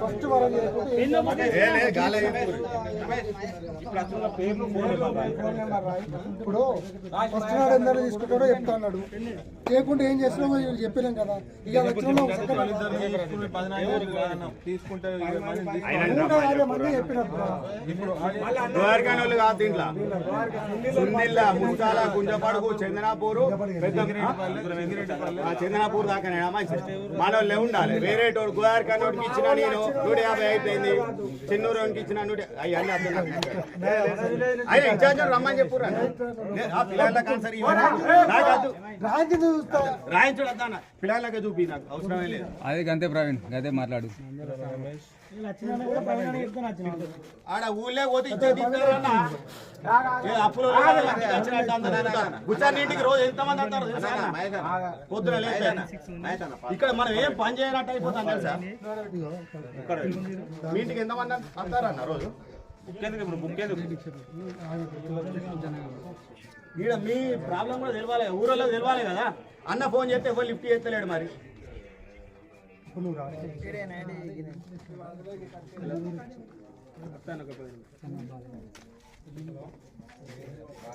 First వారం ఇప్పుడు first నాడు ఎందరో తీసుకుంటాడో చెప్తా అన్నాడు లేకుంటే ఏం చేస్తున్నామో వీళ్ళు చెప్పినాం కదా ఇక తీసుకుంటే మంది చెప్పినప్పుడు ద్వారకాని వాళ్ళు చందనాపూరు పెద్ద చందనాపూర్ దాకా మంచి మన ఉండాలి వేరే టోడు గోదావరికాని వాడికి ఇచ్చిన నేను నూట యాభై అయిపోయింది. చిన్నూరు వాడికి ఇచ్చిన నూట అయ్యి అన్ని అర్థం. ఆయన ఇన్ఛార్జ్ రమ్మని చెప్పు రాయించడు అద్దా పిల్లలకే చూపి నాకు. అవసరమే లేదు. అదే గంతే ప్రవీణ్ గంతే మాట్లాడు. ఆడ ఊళ్ళే పోతే ఇచ్చేది అప్పులు ఇంటికి రోజు ఎంత మంది అంటారు? పొద్దున ఇక్కడ మనం ఏం పని చేయనట్టు అయిపోతాం తెలుసా? ఇక్కడ మీ ఇంటికి ఎంత మంది అంటారన్న రోజు? ఈడ మీ ప్రాబ్లం కూడా తెలియాలి ఊరోళ్ళో తెలియాలి కదా. అన్న ఫోన్ చేస్తే ఎవరు లిఫ్ట్ చేస్తలేడు మరి? Hello. Hello.